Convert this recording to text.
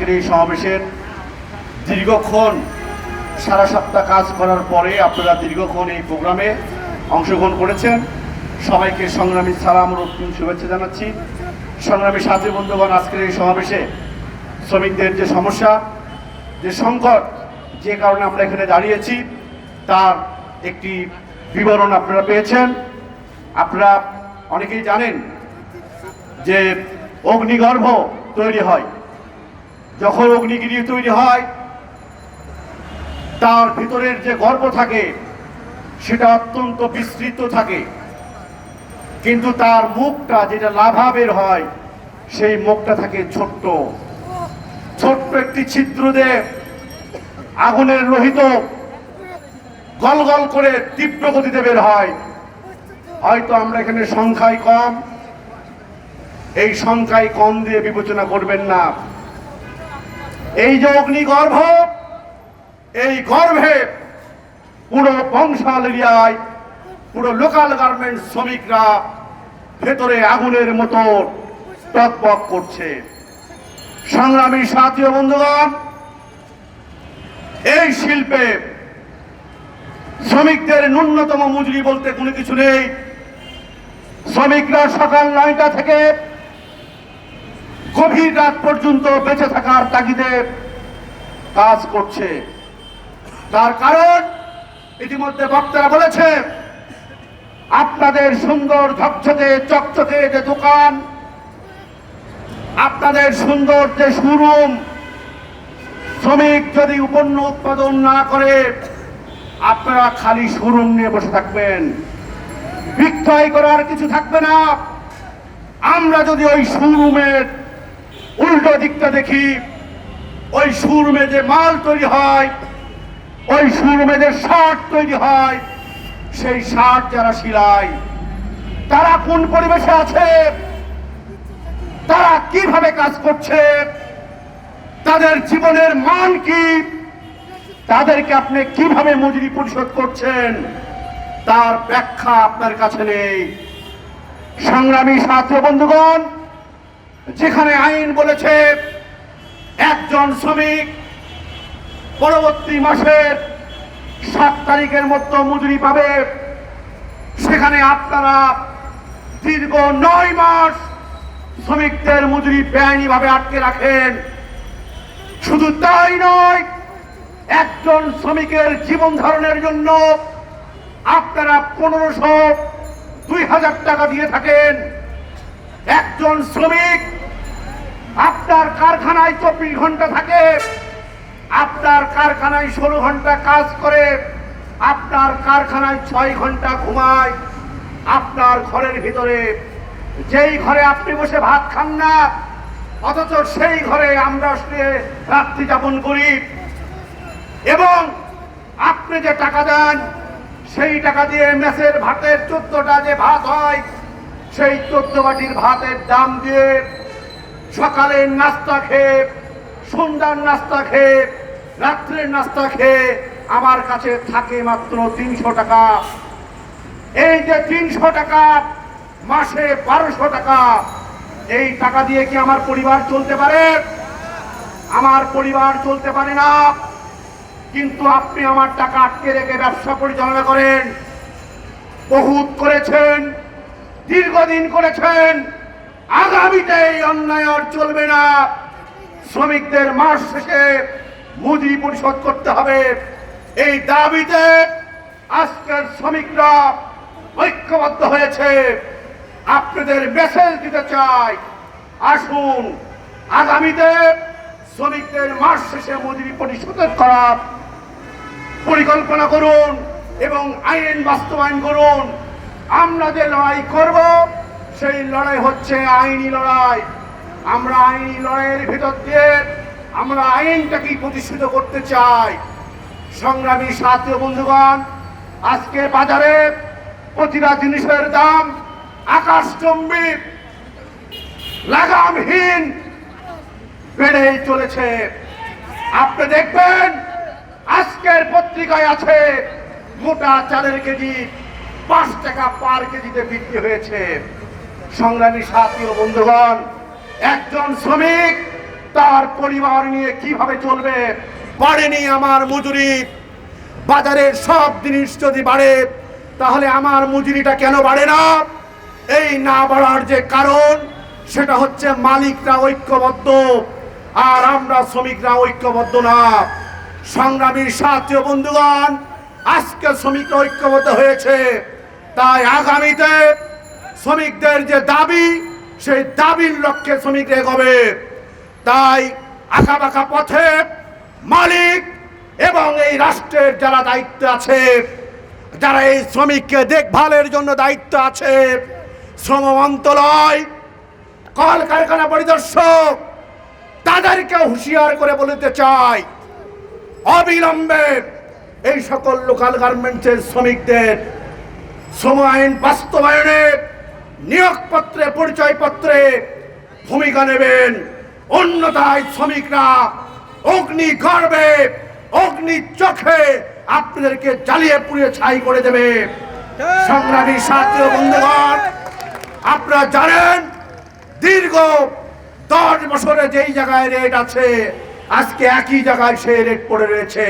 আজকের এই সমাবেশের দীর্ঘক্ষণ, সারা সপ্তাহ কাজ করার পরে আপনারা দীর্ঘক্ষণ এই প্রোগ্রামে অংশগ্রহণ করেছেন। সবাইকে সংগ্রামী সালাম রক্তিম শুভেচ্ছা জানাচ্ছি। সংগ্রামী সাথী বন্ধুগণ, আজকের এই সমাবেশে শ্রমিকদের যে সমস্যা, যে সংকট, যে কারণে আমরা এখানে দাঁড়িয়েছি, তার একটি বিবরণ আপনারা পেয়েছেন। আপনারা অনেকেই জানেন যে অগ্নিগর্ভ তৈরি হয়। যখন অগ্নিগিরি তৈরি হয়, তার ভিতরের যে গর্ব থাকে, সেটা অত্যন্ত বিস্তৃত থাকে। কিন্তু তার মুখটা যেটা লাভা বের হয়, সেই মুখটা থাকে ছোট্ট। ছোট্ট একটি ছিদ্র দিয়ে আগুনের লোহিত গল গল করে তীব্র গতিতে বের হয়। হয়তো আমরা এখানে সংখ্যায় কম। এই সংখ্যায় কম দিয়ে বিবেচনা করবেন না। এই যে অগ্নিগর্ভ, এই গর্ভে পুরো বংশাল এরিয়ায়, পুরো লোকাল গার্মেন্ট শ্রমিকরা ভেতরে আগুনের মতো টকবক করছে। সংগ্রামী সাথী ও বন্ধুগণ, এই শিল্পে শ্রমিকদের ন্যূনতম মজুরি বলতে কোনো কিছু নেই। শ্রমিকরা সকাল নয়টা থেকে গভীর রাত পর্যন্ত বেঁচে থাকার তাগিদে কাজ করছে। তার কারণ ইতিমধ্যে বক্তারা বলেছে আপনাদের সুন্দর ঝকঝকে চকচকে যে দোকান, আপনাদের সুন্দর যে শোরুম, শ্রমিক যদি পণ্য উৎপাদন না করে, আপনারা খালি শোরুম নিয়ে বসে থাকবেন। বিক্রয় করার কিছু থাকবে না। আমরা যদি ওই শোরুমের উল্টো দিকটা দেখি। ওই সুর যে মাল তৈরি হয়, ওই সুর যে শার্ট তৈরি হয়। সেই শার্ট যারা সিলাই, তারা কোন পরিবেশে আছে? তারা কীভাবে কাজ করছে? তাদের জীবনের মান কি? তাদেরকে আপনি কীভাবে মজুরি পরিশোধ করছেন? তার ব্যাখ্যা আপনার কাছে নেই। সংগ্রামী ছাত্র বন্ধুগণ যেখানে আইন বলেছে একজন শ্রমিক পরবর্তী মাসের সাত তারিখের মধ্যে মজুরি পাবে। সেখানে আপনারা দীর্ঘ নয় মাস শ্রমিকদের মজুরি বেআইনিভাবে আটকে রাখেন। শুধু তাই নয়, একজন শ্রমিকের জীবন ধারণের জন্য আপনারা পনেরোশো দুই হাজার টাকা দিয়ে থাকেন। একজন শ্রমিক কারখানায় চব্বিশ ঘণ্টা থাকে। আপনার কারখানায় ষোলো ঘণ্টা কাজ করে। আপনার কারখানায় ছয় ঘণ্টা ঘুমায়। আপনার ঘরের ভিতরে যেই ঘরে আপনি বসে ভাত খান না, অথচ সেই ঘরে আমরা রাত্রি যাপন করি। এবং আপনি যে টাকা দেন, সেই টাকা দিয়ে মেসের ভাতের চোদ্দটা যে ভাত হয়, সেই চোদ্দ বাটির ভাতের দাম দিয়ে সকালের নাস্তা খেয়ে, সন্ধ্যার নাস্তা খেয়ে, রাত্রের নাস্তা খেয়ে আমার কাছে থাকে মাত্র তিনশো টাকা। এই যে তিনশো টাকা, মাসে বারোশো টাকা, এই টাকা দিয়ে কি আমার পরিবার চলতে পারে? আমার পরিবার চলতে পারে না। কিন্তু আপনি আমার টাকা আটকে রেখে ব্যবসা পরিচালনা করেন, বহুত করেছেন, দীর্ঘদিন করেছেন আগামীতে এই অন্যায় আর চলবে না। শ্রমিকদের মাস শেষে মজুরি পরিশোধ করতে হবে। এই দাবিতে আজকের শ্রমিকরা ঐক্যবদ্ধ হয়েছে। আপনাদের মেসেজ দিতে চাই। আসুন, আগামীতে শ্রমিকদের মাস শেষে মজুরি পরিশোধ করার পরিকল্পনা করুন এবং আইন বাস্তবায়ন করুন। আমরা যে লড়াই করব সেই লড়াই হচ্ছে আইনি লড়াই। আমরা আইনি লড়াইয়ের ভিতর দিয়ে আমরা আইনটাকেই প্রতিষ্ঠিত করতে চাই। সংগ্রামী সাথী বন্ধুগণ আজকে বাজারে প্রতিটা জিনিসের দাম আকাশচম্বী, লাগামহীন বেড়েই চলেছে। আপনি দেখবেন আজকের পত্রিকায় আছে, মোটা চালের কেজি পাঁচ টাকা পার কেজিতে বিক্রি হয়েছে। সংগ্রামী সাথী ও বন্ধুগণ, একজন শ্রমিক তার পরিবার নিয়ে কীভাবে চলবে, বাড়েনি আমার মজুরি। বাজারের সব জিনিস যদি বাড়ে, তাহলে আমার মজুরিটা কেন বাড়ে না? এই না বাড়ার যে কারণ, সেটা হচ্ছে মালিকরা ঐক্যবদ্ধ, আর আমরা শ্রমিকরা ঐক্যবদ্ধ না। সংগ্রামী সাথী ও বন্ধুগণ, আজকে শ্রমিকরা ঐক্যবদ্ধ হয়েছে, তাই আগামীতে শ্রমিকদের যে দাবি, সেই দাবির লক্ষ্যে শ্রমিকরা এগোবে। তাই আঁকা বাঁকা পথে মালিক এবং এই রাষ্ট্রের যারা দায়িত্ব আছে, যারা এই শ্রমিককে দেখভালের জন্য দায়িত্ব আছে, শ্রম মন্ত্রণালয় কল কারখানা পরিদর্শক তাদেরকে হুঁশিয়ার করে বলতে চাই, অবিলম্বে এই সকল লোকাল গার্মেন্টসের শ্রমিকদের শ্রম আইন বাস্তবায়নে নিয়োগপত্রে, পরিচয়পত্রে ভূমিকা নেবেন। অন্যথায় শ্রমিকরা অগ্নি গর্বে, অগ্নি চোখে আপনাদেরকে জ্বালিয়ে পুড়িয়ে ছাই করে দেবে। সংগ্রামী সাথী বন্ধুগণ, আপনারা জানেন, দীর্ঘ দশ বছরে যেই জায়গায় রেট আছে, আজকে একই জায়গায় সেই রেট পড়ে রয়েছে।